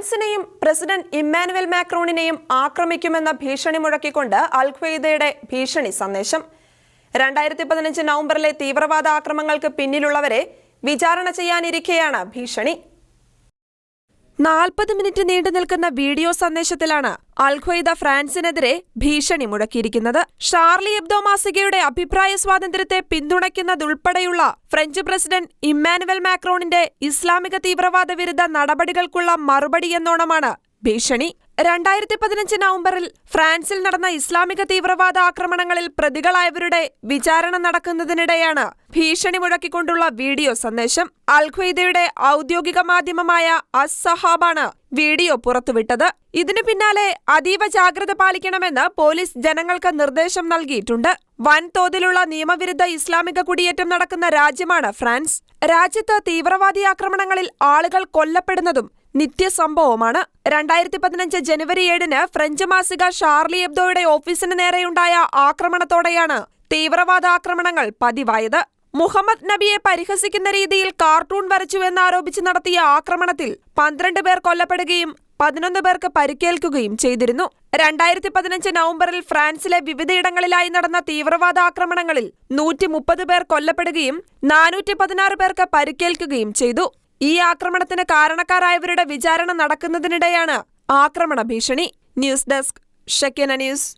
ഫ്രാൻസിനെയും president Emmanuel മാക്രോണിനെയും ആക്രമിക്കുമെന്ന ഭീഷണി മുഴക്കിക്കൊണ്ട് അൽ ഭീഷണി സന്ദേശം. രണ്ടായിരത്തി പതിനഞ്ച് നവംബറിലെ തീവ്രവാദ ആക്രമണങ്ങൾക്ക് പിന്നിലുള്ളവരെ വിചാരണ ചെയ്യാനിരിക്കെയാണ് ഭീഷണി. നാൽപ്പത് മിനിറ്റ് നീണ്ടു നിൽക്കുന്ന വീഡിയോ സന്ദേശത്തിലാണ് അൽഖ്വയ്ദ ഫ്രാൻസിനെതിരെ ഭീഷണി മുഴക്കിയിരിക്കുന്നത് ഷാർലി എബ്ദോ മാസികയുടെ അഭിപ്രായ സ്വാതന്ത്ര്യത്തെ പിന്തുണയ്ക്കുന്നതുൾപ്പെടെയുള്ള ഫ്രഞ്ച് പ്രസിഡന്റ് ഇമ്മാനുവൽ മാക്രോണിന്റെ ഇസ്ലാമിക തീവ്രവാദ വിരുദ്ധ നടപടികൾക്കുള്ള മറുപടിയെന്നോണമാണ് ഭീഷണി. രണ്ടായിരത്തി പതിനഞ്ച് നവംബറിൽ ഫ്രാൻസിൽ നടന്ന ഇസ്ലാമിക തീവ്രവാദ ആക്രമണങ്ങളിൽ പ്രതികളായവരുടെ വിചാരണ നടക്കുന്നതിനിടെയാണ് ഭീഷണി മുഴക്കിക്കൊണ്ടുള്ള വീഡിയോ സന്ദേശം. അൽഖ്വയ്ദയുടെ ഔദ്യോഗിക മാധ്യമമായ അസ് സഹാബാണ് വീഡിയോ പുറത്തുവിട്ടത്. ഇതിനു പിന്നാലെ അതീവ ജാഗ്രത പാലിക്കണമെന്ന് പോലീസ് ജനങ്ങൾക്ക് നിർദ്ദേശം നൽകിയിട്ടുണ്ട്. വൻതോതിലുള്ള നിയമവിരുദ്ധ ഇസ്ലാമിക കുടിയേറ്റം നടക്കുന്ന രാജ്യമാണ് ഫ്രാൻസ്. രാജ്യത്ത് തീവ്രവാദി ആക്രമണങ്ങളിൽ ആളുകൾ കൊല്ലപ്പെടുന്നതും നിത്യസംഭവമാണ്. രണ്ടായിരത്തി പതിനഞ്ച് ജനുവരി ഏഴിന് ഫ്രഞ്ച് മാസിക ഷാർലി എബ്ദോയുടെ ഓഫീസിന് നേരെയുണ്ടായ ആക്രമണത്തോടെയാണ് തീവ്രവാദ ആക്രമണങ്ങൾ പതിവായത്. മുഹമ്മദ് നബിയെ പരിഹസിക്കുന്ന രീതിയിൽ കാർട്ടൂൺ വരച്ചുവെന്നാരോപിച്ച് നടത്തിയ ആക്രമണത്തിൽ പന്ത്രണ്ട് പേർ കൊല്ലപ്പെടുകയും പതിനൊന്ന് പേർക്ക് പരിക്കേൽക്കുകയും ചെയ്തിരുന്നു. രണ്ടായിരത്തി പതിനഞ്ച് നവംബറിൽ ഫ്രാൻസിലെ വിവിധയിടങ്ങളിലായി നടന്ന തീവ്രവാദ ആക്രമണങ്ങളിൽ നൂറ്റി മുപ്പത് പേർ കൊല്ലപ്പെടുകയും നാനൂറ്റി പതിനാറ് പേർക്ക് പരിക്കേൽക്കുകയും ചെയ്തു. ഈ ആക്രമണത്തിന് കാരണക്കാരായവരുടെ വിചാരണ നടക്കുന്നതിനിടെയാണ് ആക്രമണ ഭീഷണി. News desk Shekana news.